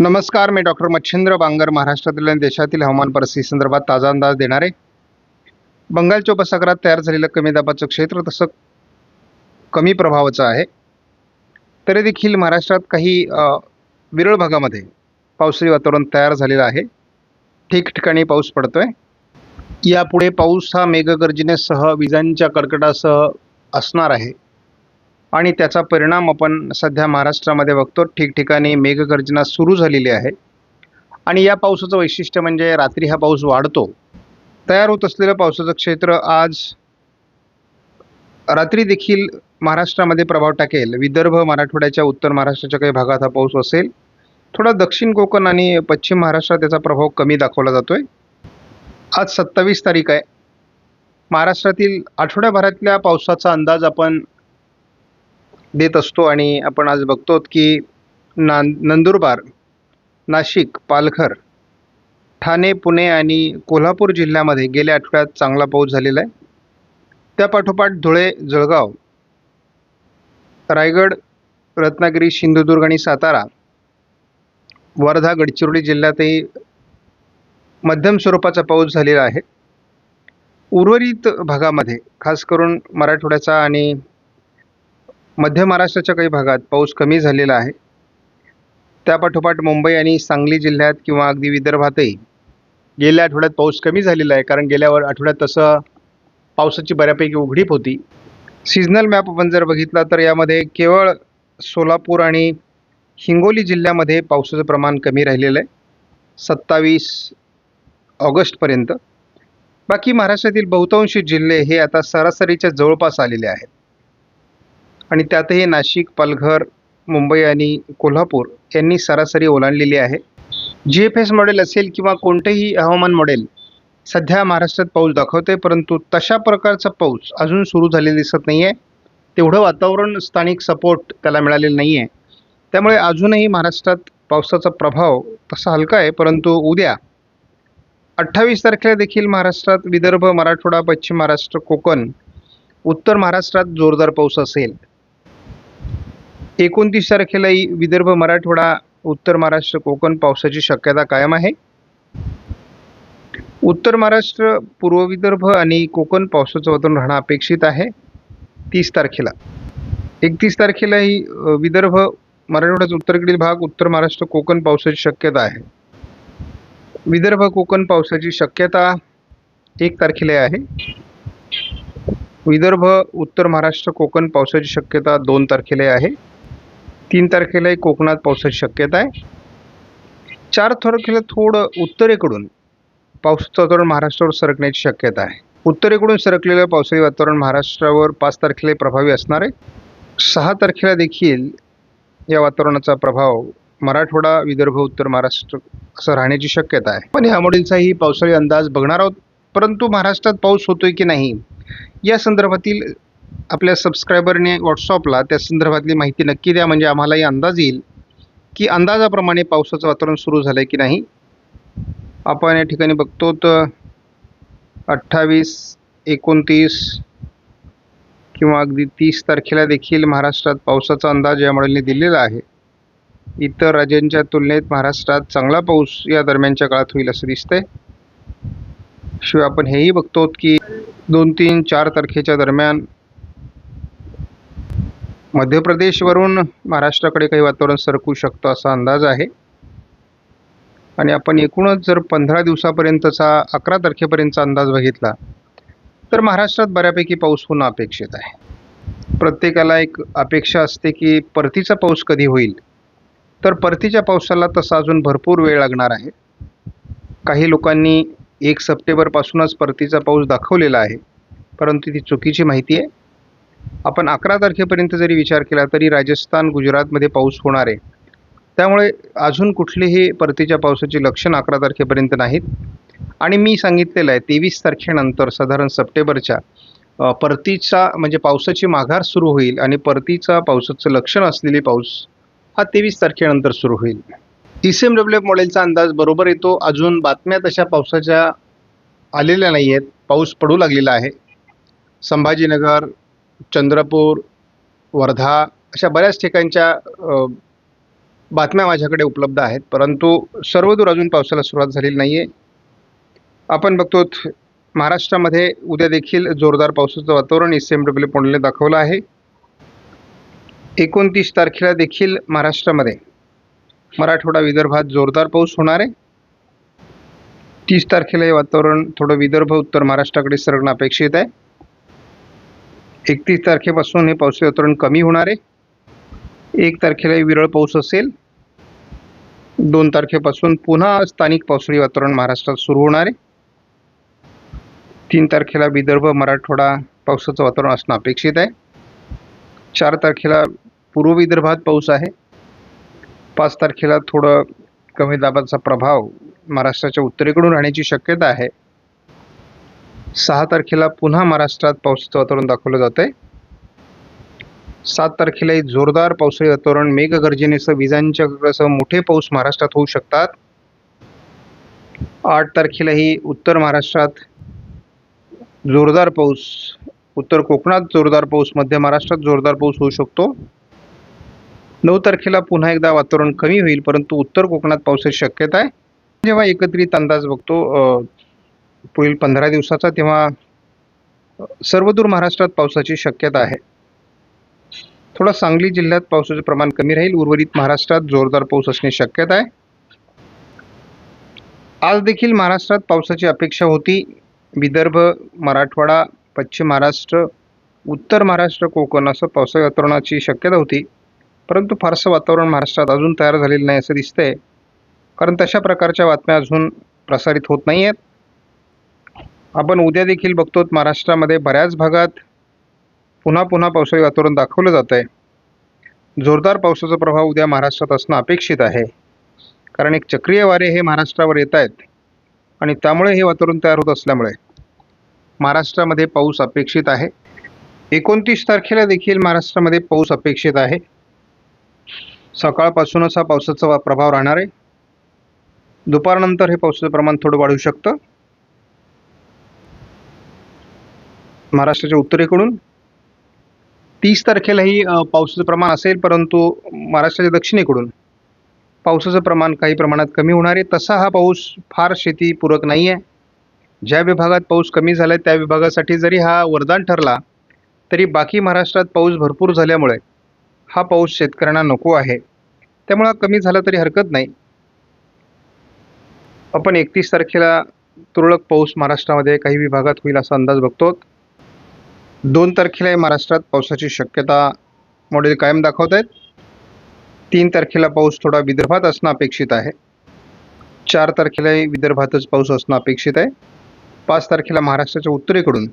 नमस्कार मी डॉक्टर मच्छिंद्र बांगर महाराष्ट्रातील आणि देशातील हवामान परिस्थिती संदर्भात ताजा अंदाज देणार. आहे बंगालच्या उपसागरात तयार झालेलं कमी दाबाचं क्षेत्र तसं कमी प्रभावाचं आहे. तरी देखील महाराष्ट्रात काही विरळ भागामध्ये पावसाळी वातावरण तयार झालेलं आहे. ठिकठिकाणी पाऊस पडतो आहे यापुढे पाऊस हा मेघगर्जनेसह विजांच्या कडकडासह असणार आहे. आणि त्याचा परिणाम आपण सध्या महाराष्ट्रामध्ये बघतो. ठिकठिकाणी मेघगर्जना सुरू झालेली आहे. आणि या पावसाचं वैशिष्ट्य म्हणजे रात्री हा पाऊस वाढतो. तयार होत असलेलं पावसाचं क्षेत्र आज रात्री देखील महाराष्ट्रामध्ये प्रभाव टाकेल. विदर्भ मराठवाड्याच्या उत्तर महाराष्ट्राच्या काही भागात हा पाऊस असेल. थोडा दक्षिण कोकण आणि पश्चिम महाराष्ट्रात त्याचा प्रभाव कमी दाखवला जातोय. आज सत्तावीस तारीख आहे. महाराष्ट्रातील आठवड्याभरातल्या पावसाचा अंदाज आपण देत असतो आणि आपण आज बघतो की नां नंदुरबार नाशिक पालघर ठाणे पुणे आणि कोल्हापूर जिल्ह्यामध्ये गेल्या आठवड्यात चांगला पाऊस झालेला आहे. त्यापाठोपाठ धुळे जळगाव रायगड रत्नागिरी सिंधुदुर्ग आणि सातारा वर्धा गडचिरोली जिल्ह्यातही मध्यम स्वरूपाचा पाऊस झालेला आहे. उर्वरित भागामध्ये खास करून मराठवाड्याचा आणि मध्य महाराष्ट्राच्या काही भागात पाऊस कमी झालेला आहे. त्यापाठोपाठ मुंबई आणि सांगली जिल्ह्यात किंवा अगदी विदर्भातही गेल्या आठवड्यात पाऊस कमी झालेला आहे. कारण गेल्या आठवड्यात तसं पावसाची बऱ्यापैकी उघडीप होती. सीझनल मॅप आपण जर बघितला तर यामध्ये केवळ सोलापूर आणि हिंगोली जिल्ह्यामध्ये पावसाचं प्रमाण कमी राहिलेलं आहे. सत्तावीस ऑगस्टपर्यंत बाकी महाराष्ट्रातील बहुतांश जिल्हे हे आता सरासरीच्या जवळपास आलेले आहेत. आणि त्यातही नाशिक पालघर मुंबई आणि कोल्हापूर यांनी सरासरी ओलांडलेली आहे. जी एफ एस मॉडेल असेल किंवा कोणतेही हवामान मॉडेल सध्या महाराष्ट्रात पाऊस दाखवते परंतु तशा प्रकारचा पाऊस अजून सुरू झालेला दिसत नाही आहे तेवढं वातावरण स्थानिक सपोर्ट त्याला मिळालेलं नाही आहे त्यामुळे अजूनही महाराष्ट्रात पावसाचा प्रभाव तसा हलका आहे परंतु उद्या अठ्ठावीस तारखेला देखील महाराष्ट्रात विदर्भ मराठवाडा पश्चिम महाराष्ट्र कोकण उत्तर महाराष्ट्रात जोरदार पाऊस असेल. एकोणतीस तारखेलाही विदर्भ मराठवाडा उत्तर महाराष्ट्र कोकण पावसाची शक्यता कायम आहे. उत्तर महाराष्ट्र पूर्व विदर्भ आणि कोकण पावसाचं वातावरण राहणं अपेक्षित आहे. तीस तारखेला. एकतीस तारखेलाही विदर्भ मराठवाड्याचा उत्तरेकडील भाग उत्तर महाराष्ट्र कोकण पावसाची शक्यता आहे. विदर्भ कोकण पावसाची शक्यता एक तारखेला आहे. विदर्भ उत्तर महाराष्ट्र कोकण पावसाची शक्यता दोन तारखेला आहे. तीन तारखेलाही कोकणात पावसाची शक्यता आहे. चार तारखेला थोडं उत्तरेकडून पावसाचं वातावरण महाराष्ट्रावर सरकण्याची शक्यता आहे. उत्तरेकडून सरकलेलं पावसाळी वातावरण महाराष्ट्रावर पाच तारखेला प्रभावी असणार आहे. सहा तारखेला देखील या वातावरणाचा प्रभाव मराठवाडा विदर्भ उत्तर महाराष्ट्र असं राहण्याची शक्यता आहे. पण ह्या मॉडेलचाही पावसाळी अंदाज बघणार आहोत. परंतु महाराष्ट्रात पाऊस होतोय की नाही या संदर्भातील आपल्या सबस्क्रायबरने व्हॉट्सअपला त्या संदर्भातली माहिती नक्की द्या. म्हणजे आम्हालाही अंदाज येईल की अंदाजाप्रमाणे पावसाचं वातावरण सुरू झालं आहे की नाही. आपण या ठिकाणी बघतो तर अठ्ठावीस एकोणतीस किंवा अगदी तीस तारखेला देखील महाराष्ट्रात पावसाचा अंदाज या मॉडेलने दिलेला आहे. इतर राज्यांच्या तुलनेत महाराष्ट्रात चांगला पाऊस या दरम्यानच्या काळात होईल असं दिसतंय. शिवाय आपण हेही बघतो की दोन तीन चार तारखेच्या दरम्यान मध्य प्रदेशवरून महाराष्ट्राकडे काही वातावरण सरकू शकतं असा अंदाज आहे. आणि आपण एकूणच जर पंधरा दिवसापर्यंतचा अकरा तारखेपर्यंतचा अंदाज बघितला तर महाराष्ट्रात बऱ्यापैकी पाऊस होणं अपेक्षित आहे. प्रत्येकाला एक अपेक्षा असते की परतीचा पाऊस कधी होईल? तर परतीच्या पावसाला तसा अजून भरपूर वेळ लागणार आहे. काही लोकांनी एक सप्टेंबरपासूनच परतीचा पाऊस दाखवलेला आहे परंतु ती चुकीची माहिती आहे. आपण अकरा तारखेपर्यंत जरी विचार केला तरी राजस्थान गुजरातमध्ये पाऊस होणार आहे. त्यामुळे अजून कुठलेही परतीच्या पावसाची लक्षण अकरा तारखेपर्यंत नाहीत. आणि मी सांगितलेलं आहे तेवीस तारखेनंतर साधारण सप्टेंबरच्या परतीचा म्हणजे पावसाची माघार सुरू होईल आणि परतीचा पावसाचं लक्षण असलेली पाऊस हा तेवीस तारखेनंतर सुरू होईल. E C M W F मॉडेलचा अंदाज बरोबर येतो. अजून बातम्या तशा पावसाच्या आलेल्या नाही आहेत पाऊस पडू लागलेला आहे. संभाजीनगर चंद्रपूर वर्धा अशा बऱ्याच ठिकाणच्या बातम्या माझ्याकडे उपलब्ध आहेत. परंतु सर्वदूर अजून पावसाला सुरुवात झालेली नाही आहे आपण बघतो महाराष्ट्रामध्ये उद्या देखील जोरदार पावसाचं वातावरण एस एम डब्ल्यू पोंडले दाखवलं आहे. एकोणतीस तारखेला देखील महाराष्ट्रामध्ये मराठवाडा विदर्भात जोरदार पाऊस होणार आहे. तीस तारखेला हे वातावरण थोडं विदर्भ उत्तर महाराष्ट्राकडे सरकणं अपेक्षित आहे. एकतीस तारखेपासून हे पावसाचे वातावरण कमी होणार आहे. एक तारखेला विरळ पाऊस असेल. दोन तारखेपासून पुन्हा स्थानिक पावसाळी वातावरण महाराष्ट्रात सुरू होणार आहे. तीन तारखेला विदर्भ मराठवाडा पावसाचं वातावरण असणं अपेक्षित आहे. चार तारखेला पूर्व विदर्भात पाऊस आहे. पाच तारखेला थोडं कमी दाबाचा प्रभाव महाराष्ट्राच्या उत्तरेकडून राहण्याची शक्यता आहे. सहा तारखेला पुन्हा महाराष्ट्रात पावसाचं वातावरण दाखवलं जात आहे सात तारखेलाही जोरदार पावसाळी वातावरण मेघगर्जनेसह विजांच्यासह मोठे पाऊस महाराष्ट्रात होऊ शकतात. आठ तारखेलाही उत्तर महाराष्ट्रात जोरदार पाऊस उत्तर कोकणात जोरदार पाऊस मध्य महाराष्ट्रात जोरदार पाऊस होऊ शकतो. नऊ तारखेला पुन्हा एकदा वातावरण कमी होईल परंतु उत्तर कोकणात पावसाची शक्यता आहे. जेव्हा एकत्रित अंदाज बघतो पुढील पंधरा दिवसाचा तेव्हा सर्वदूर महाराष्ट्रात पावसाची शक्यता आहे. थोडा सांगली जिल्ह्यात पावसाचे प्रमाण कमी राहील. उर्वरित महाराष्ट्रात जोरदार पाऊस असणे शक्यता आहे. आज देखील महाराष्ट्रात पावसाची अपेक्षा होती. विदर्भ मराठवाडा पश्चिम महाराष्ट्र उत्तर महाराष्ट्र कोकण असं पावसाळी वातावरणाची शक्यता होती. परंतु फारसं वातावरण महाराष्ट्रात अजून तयार झालेलं नाही असं दिसतंय. कारण तशा प्रकारच्या बातम्या अजून प्रसारित होत नाही आहेत आपण उद्या देखील बघतो महाराष्ट्रामध्ये बऱ्याच भागात पुन्हा पुन्हा पावसाळी वातावरण दाखवलं जात आहे. जोरदार पावसाचा प्रभाव उद्या महाराष्ट्रात असणं अपेक्षित आहे. कारण एक चक्रीय वारे हे महाराष्ट्रावर येत आहेत. आणि त्यामुळे हे वातावरण तयार होत असल्यामुळे महाराष्ट्रामध्ये पाऊस अपेक्षित आहे. एकोणतीस तारखेला देखील महाराष्ट्रामध्ये पाऊस अपेक्षित आहे. सकाळपासूनच हा पावसाचा प्रभाव राहणार आहे. दुपारनंतर हे पावसाचं प्रमाण थोडं वाढू शकतं. महाराष्ट्राच्या उत्तरेकडून. तीस तारखेलाही पावसाचं प्रमाण असेल परंतु महाराष्ट्राच्या दक्षिणेकडून. पावसाचं प्रमाण काही प्रमाणात कमी होणार आहे. तसा हा पाऊस फार शेतीपूरक नाही आहे ज्या विभागात पाऊस कमी झाला आहे त्या विभागासाठी जरी हा वरदान ठरला तरी बाकी महाराष्ट्रात पाऊस भरपूर झाल्यामुळे हा पाऊस शेतकऱ्यांना नको आहे. त्यामुळं कमी झाला तरी हरकत नाही. आपण एकतीस तारखेला तुरळक पाऊस महाराष्ट्रामध्ये काही विभागात होईल असा अंदाज बघतो दोन तारखेला महाराष्ट्रात पावसाची शक्यता मॉडेल कायम दाखवत आहेत तीन तारखेला पाऊस थोडा विदर्भात असणं अपेक्षित आहे. चार तारखेलाही विदर्भातच पाऊस असणं अपेक्षित आहे. पाच तारखेला महाराष्ट्राच्या उत्तरेकडून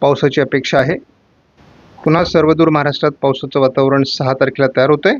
पावसाची अपेक्षा आहे. पुन्हा सर्वदूर महाराष्ट्रात पावसाचं वातावरण सहा तारखेला तयार होतं आहे